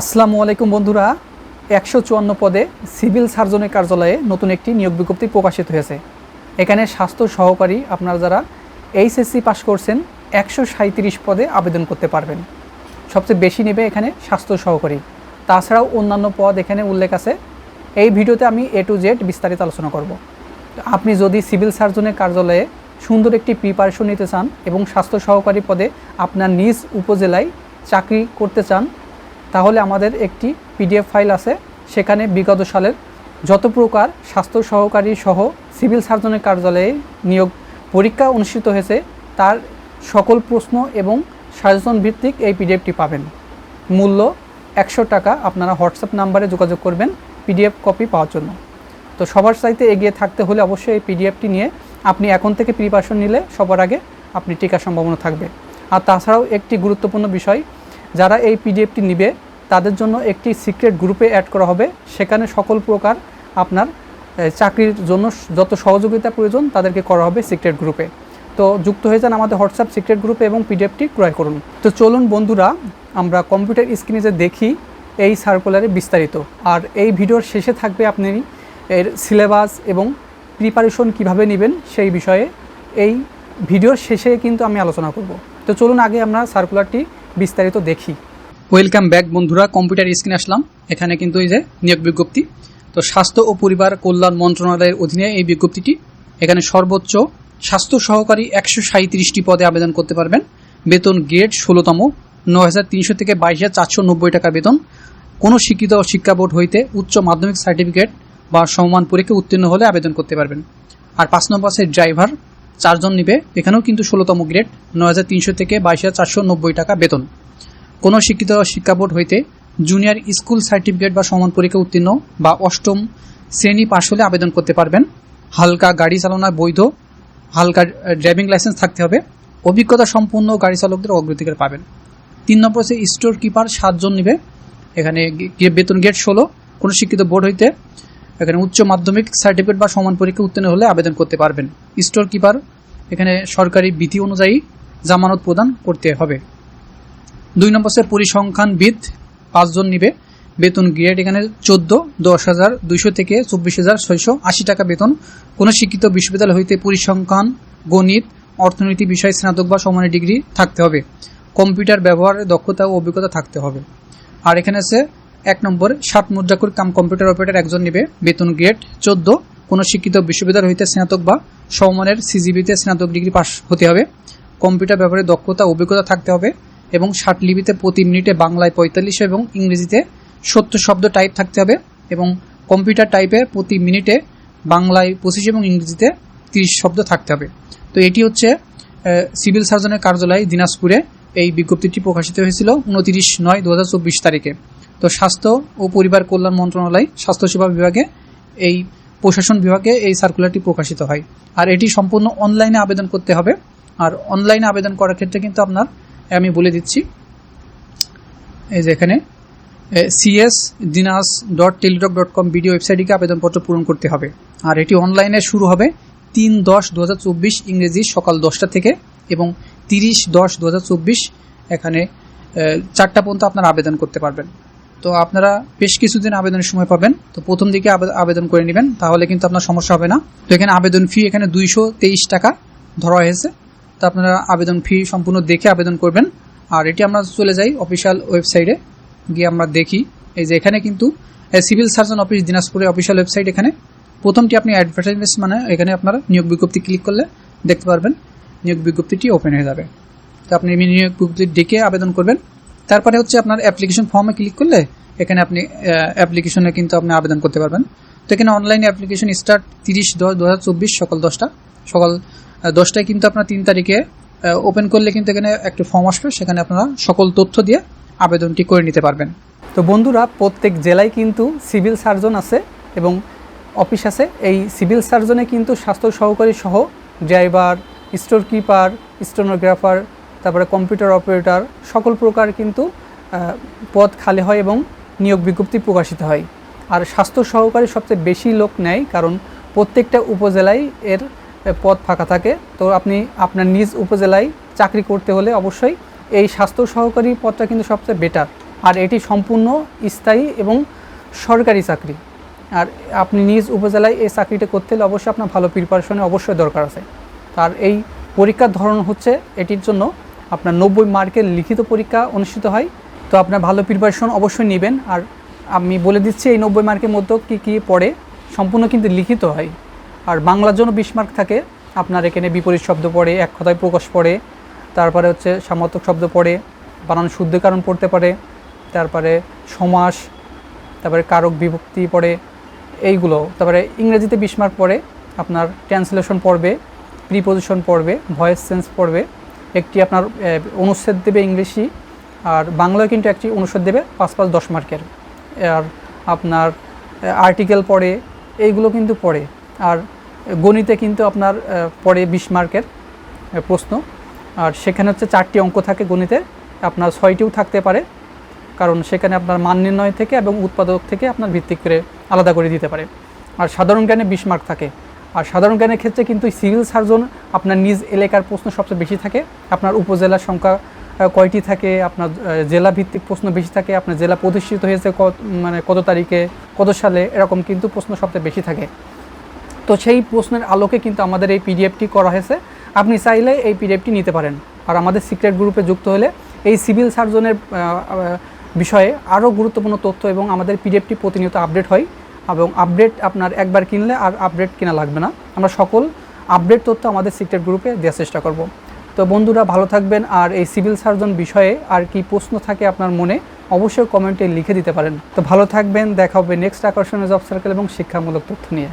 আসসালামু আলাইকুম বন্ধুরা। একশো চুয়ান্ন পদে সিভিল সার্জনের কার্যালয়ে নতুন একটি নিয়োগ বিজ্ঞপ্তি প্রকাশিত হয়েছে। এখানে স্বাস্থ্য সহকারী আপনারা যারা এইচএসসি পাশ করছেন, একশো সাঁত্রিশ পদে আবেদন করতে পারবেন। সবচেয়ে বেশি নেবে এখানে স্বাস্থ্য সহকারী। তাছাড়াও অন্যান্য পদ এখানে উল্লেখ আছে। এই ভিডিওতে আমি এ টু জেড বিস্তারিত আলোচনা করব। আপনি যদি সিভিল সার্জনের কার্যালয়ে সুন্দর একটি প্রিপারেশন নিতে চান এবং স্বাস্থ্য সহকারী পদে আপনার নিজ উপজেলায় চাকরি করতে চান তাহলে আমাদের একটি পিডিএফ ফাইল আছে। সেখানে বিগত সালের যত প্রকার স্বাস্থ্য সহকারী সহ সিভিল সার্জনের কার্যালয়ে নিয়োগ পরীক্ষা অনুষ্ঠিত হয়েছে, তার সকল প্রশ্ন এবং সাজেশন ভিত্তিক এই পিডিএফটি পাবেন। মূল্য একশো টাকা। আপনারা হোয়াটসঅ্যাপ নাম্বারে যোগাযোগ করবেন পিডিএফ কপি পাওয়ার জন্য। তো সবার চাইতে এগিয়ে থাকতে হলে অবশ্যই এই পিডিএফটি নিয়ে আপনি এখন থেকে প্রিপারেশন নিলে সবার আগে আপনি টিকার সম্ভাবনা থাকবে। আর তাছাড়াও একটি গুরুত্বপূর্ণ বিষয়, যারা এই পিডিএফটি নিবে তাদের জন্য একটি সিক্রেট গ্রুপে অ্যাড করা হবে। সেখানে সকল প্রকার আপনার চাকরির জন্য যত সহযোগিতা প্রয়োজন তাদেরকে করা হবে সিক্রেট গ্রুপে তো যুক্ত হয়ে যান আমাদের হোয়াটসঅ্যাপ সিক্রেট গ্রুপে এবং পিডিএফটি ক্রয় করুন। তো চলুন বন্ধুরা, আমরা কম্পিউটার স্ক্রিনে যে দেখি, এই সার্কুলারে বিস্তারিত। আর এই ভিডিওর শেষে থাকবে আপনি এর সিলেবাস এবং প্রিপারেশন কীভাবে নেবেন সেই বিষয়ে। এই ভিডিওর শেষে কিন্তু আমি আলোচনা করব। তো চলুন আগে আমরা সার্কুলারটি বিস্তারিত দেখি। ওয়েলকাম ব্যাক বন্ধুরা। কম্পিউটার স্ক্রিনে আসলাম। এখানে কিন্তু এই যে নিয়োগ বিজ্ঞপ্তি। তো স্বাস্থ্য ও পরিবার কল্যাণ মন্ত্রণালয়ের অধীনে এই বিজ্ঞপ্তিটি। এখানে সর্বোচ্চ স্বাস্থ্য সহকারী একশো সাঁত্রিশটি পদে আবেদন করতে পারবেন। বেতন গ্রেড ষোলোতম ন হাজার তিনশো থেকে বাইশ হাজার চারশো নব্বই টাকা বেতন। কোনো শিক্ষিত শিক্ষা বোর্ড হইতে উচ্চ মাধ্যমিক সার্টিফিকেট বা সমমান পরীক্ষা উত্তীর্ণ হলে আবেদন করতে পারবেন। আর পাঁচ নম্বর আছে ড্রাইভার। চারজন নিবে। এখানেও কিন্তু ষোলোতম গ্রেড ন হাজার তিনশো থেকে বাইশ হাজার চারশো নব্বই টাকা বেতন। কোনো শিক্ষিত শিক্ষা বোর্ড হইতে জুনিয়র স্কুল সার্টিফিকেট বা সমান পরীক্ষা উত্তীর্ণ বা অষ্টম শ্রেণি পাশ হলে আবেদন করতে পারবেন। হালকা গাড়ি চালানোর বৈধ, হালকা ড্রাইভিং লাইসেন্স থাকতে হবে। অভিজ্ঞতা সম্পূর্ণ গাড়ি চালকদের অগ্রাধিকার পাবেন। তিন নম্বর হচ্ছে স্টোর কিপার সাতজন নিবে। এখানে বেতন গেট ষোলো। কোনো শিক্ষিত বোর্ড হইতে এখানে উচ্চ মাধ্যমিক সার্টিফিকেট বা সমান পরীক্ষা উত্তীর্ণ হলে আবেদন করতে পারবেন। স্টোর কিপার এখানে সরকারি বিধি অনুযায়ী জামানত প্রদান করতে হবে। দুই নম্বর হচ্ছে পরিসংখ্যানবিদ, পাঁচজন নিবে। বেতন গ্রেড এখানে চোদ্দ, দশ হাজার দুইশো থেকে চব্বিশ হাজার ছয়শো আশি টাকা বেতন। কোনো শিক্ষিত বিশ্ববিদ্যালয় হইতে পরিসংখ্যান, গণিত, অর্থনীতি বিষয়ে স্নাতক বা সমানের ডিগ্রি থাকতে হবে। কম্পিউটার ব্যবহারের দক্ষতা ও অভিজ্ঞতা থাকতে হবে। আর এখানে আছে এক নম্বর ষাট মুদ্রাকুর কাম কম্পিউটার অপারেটর একজন নেবে। বেতন গ্রেড চোদ্দ, কোনো শিক্ষিত বিশ্ববিদ্যালয় হইতে স্নাতক বা সমমানের সিজিবিতে স্নাতক ডিগ্রি পাস হতে হবে। কম্পিউটার ব্যবহারে দক্ষতা অভিজ্ঞতা থাকতে হবে। এবং ষাট লিপিতে প্রতি মিনিটে বাংলায় পঁয়তাল্লিশ এবং ইংরেজিতে সত্তর শব্দ টাইপ থাকতে হবে এবং কম্পিউটার টাইপে প্রতি মিনিটে বাংলায় পঁচিশ এবং ইংরেজিতে তিরিশ শব্দ থাকতে হবে। তো এটি হচ্ছে সিভিল সার্জনের কার্যালয় দিনাজপুরে এই বিজ্ঞপ্তিটি প্রকাশিত হয়েছিল উনতিরিশ নয় দু হাজার চব্বিশ তারিখে। তো স্বাস্থ্য ও পরিবার কল্যাণ মন্ত্রণালয়, স্বাস্থ্যসেবা বিভাগে এই প্রশাসন বিভাগে এই সার্কুলারটি প্রকাশিত হয়। আর এটি সম্পূর্ণ অনলাইনে আবেদন করতে হবে। আর অনলাইনে আবেদন করার ক্ষেত্রে কিন্তু আপনার আমি বলে দিচ্ছি। এই যে এখানে সিএস দিনাস ডট টেলিটক ডট কম বিডিও ওয়েবসাইটে আবেদনপত্র পূরণ করতে হবে। আর এটি অনলাইনে শুরু হবে তিন দশ দু ইংরেজি সকাল দশটা থেকে এবং তিরিশ দশ দু এখানে চারটা পর্যন্ত আপনারা আবেদন করতে পারবেন। তো আপনারা বেশ কিছুদিন আবেদনের সময় পাবেন। তো প্রথম দিকে আবে- আবেদন করে নেবেন, তাহলে কিন্তু আপনার সমস্যা হবে না। তো এখানে আবেদন ফি এখানে দুইশো তেইশ টাকা ধরা হয়েছে। তো আপনারা আবেদন ফি সম্পূর্ণ দেখে আবেদন করবেন। আর এটি আমরা চলে যাই অফিসিয়াল ওয়েবসাইটে গিয়ে আমরা দেখি। এই যে এখানে কিন্তু সিভিল সার্জন অফিস দিনাজপুরের অফিসিয়াল ওয়েবসাইট এখানে। প্রথমটি আপনি অ্যাডভার্টাইজমেন্ট মানে এখানে আপনার নিয়োগ বিজ্ঞপ্তি ক্লিক করলে দেখতে পারবেন। নিয়োগ বিজ্ঞপ্তিটি ওপেন হয়ে যাবে। তো আপনি নিয়োগ বিজ্ঞপ্তি ডেকে আবেদন করবেন। তারপরে হচ্ছে আপনার অ্যাপ্লিকেশন ফর্মে ক্লিক করলে এখানে আপনি অ্যাপ্লিকেশনে কিন্তু আপনি আবেদন করতে পারবেন। তো এখানে অনলাইন অ্যাপ্লিকেশন স্টার্ট তিরিশ দশ দু সকাল দশটা। সকাল দশটায় কিন্তু আপনার তিন তারিখে ওপেন করলে কিন্তু এখানে একটা ফর্ম আসবে, সেখানে আপনারা সকল তথ্য দিয়ে আবেদনটি করে নিতে পারবেন। তো বন্ধুরা, প্রত্যেক জেলায় কিন্তু সিভিল সার্জন আছে এবং অফিস আছে। এই সিভিল সার্জনে কিন্তু স্বাস্থ্য সহকারী সহ ড্রাইভার, স্টোর কিপার, স্টোনোগ্রাফার, তারপরে কম্পিউটার অপারেটর সকল প্রকার কিন্তু পদ খালি হয় এবং নিয়োগ বিজ্ঞপ্তি প্রকাশিত হয়। আর স্বাস্থ্য সহকারী সবচেয়ে বেশি লোক নেয় কারণ প্রত্যেকটা উপজেলায় এর পদ ফাঁকা থাকে। তো আপনি আপনার নিজ উপজেলায় চাকরি করতে হলে অবশ্যই এই স্বাস্থ্য সহকারী পদটা কিন্তু সবচেয়ে বেটার আর এটি সম্পূর্ণ স্থায়ী এবং সরকারি চাকরি। আর আপনি নিজ উপজেলায় এই চাকরিটা করতে হলে অবশ্যই আপনার ভালো প্রিপারেশনের অবশ্যই দরকার আছে। আর এই পরীক্ষার ধরন হচ্ছে এটির জন্য আপনার নব্বই মার্কের লিখিত পরীক্ষা অনুষ্ঠিত হয়। তো আপনার ভালো প্রিপারেশন অবশ্যই নেবেন। আর আমি বলে দিচ্ছি এই নব্বই মার্কের মধ্যে কী কী পড়ে, সম্পূর্ণ কিন্তু লিখিত হয়। আর বাংলার জন্য বিশ মার্ক থাকে। আপনার এখানে বিপরীত শব্দ পড়ে, এক কথায় প্রকাশ পড়ে। তারপরে হচ্ছে সামর্থক শব্দ পড়ে, বানান শুদ্ধীকরণ পড়তে পারে। তারপরে সমাস, তারপরে কারক বিভক্তি পড়ে, এইগুলো। তারপরে ইংরেজিতে বিশ মার্ক পড়ে, আপনার ট্রান্সলেশন পড়বে, প্রিপোজিশন পড়বে, ভয়েস সেন্স পড়বে। একটি আপনার অনুচ্ছেদ দেবে ইংলিশই আর বাংলায় কিন্তু একটি অনুচ্ছেদ দেবে পাঁচ পাঁচ দশ মার্কের। আর আপনার আর্টিকেল পড়ে, এইগুলো কিন্তু পড়ে। আর গণিতে কিন্তু আপনার পড়ে বিশ মার্কের প্রশ্ন। আর সেখানে হচ্ছে চারটি অঙ্ক থাকে গণিতে, আপনার ছয়টিও থাকতে পারে। কারণ সেখানে আপনার মান নির্ণয় থেকে এবং উৎপাদক থেকে আপনার ভিত্তিক করে আলাদা করে দিতে পারে। আর সাধারণ জ্ঞানে বিশ মার্ক থাকে। আর সাধারণ জ্ঞানের ক্ষেত্রে কিন্তু সিভিল সার্জন আপনার নিজ এলাকার প্রশ্ন সবচেয়ে বেশি থাকে। আপনার উপজেলার সংখ্যা কয়টি থাকে, আপনার জেলা ভিত্তিক প্রশ্ন বেশি থাকে, আপনার জেলা প্রতিষ্ঠিত হয়েছে কত মানে কত তারিখে, কত সালে, এরকম কিন্তু প্রশ্ন সবচেয়ে বেশি থাকে। তো সেই প্রশ্নের আলোকে কিন্তু আমাদের এই পিডিএফটি করা হয়েছে। আপনি চাইলে এই পিডিএফটি নিতে পারেন। আর আমাদের সিক্রেট গ্রুপে যুক্ত হলে এই সিভিল সার্জনের বিষয়ে আরও গুরুত্বপূর্ণ তথ্য এবং আমাদের পিডিএফটি প্রতিনিয়ত আপডেট হয় এবং আপডেট আপনার একবার কিনলে আর আপডেট কেনা লাগবে না। আমরা সকল আপডেট তথ্য আমাদের সিক্রেট গ্রুপে দেওয়ার চেষ্টা করব। তো বন্ধুরা, ভালো থাকবেন। আর এই সিভিল সার্জন বিষয়ে আর কি প্রশ্ন থাকে আপনার মনে, অবশ্যই কমেন্টে লিখে দিতে পারেন। তো ভালো থাকবেন। দেখা হবে নেক্সট আকর্ষণীয় জব সার্কেল এবং শিক্ষামূলক তথ্য নিয়ে।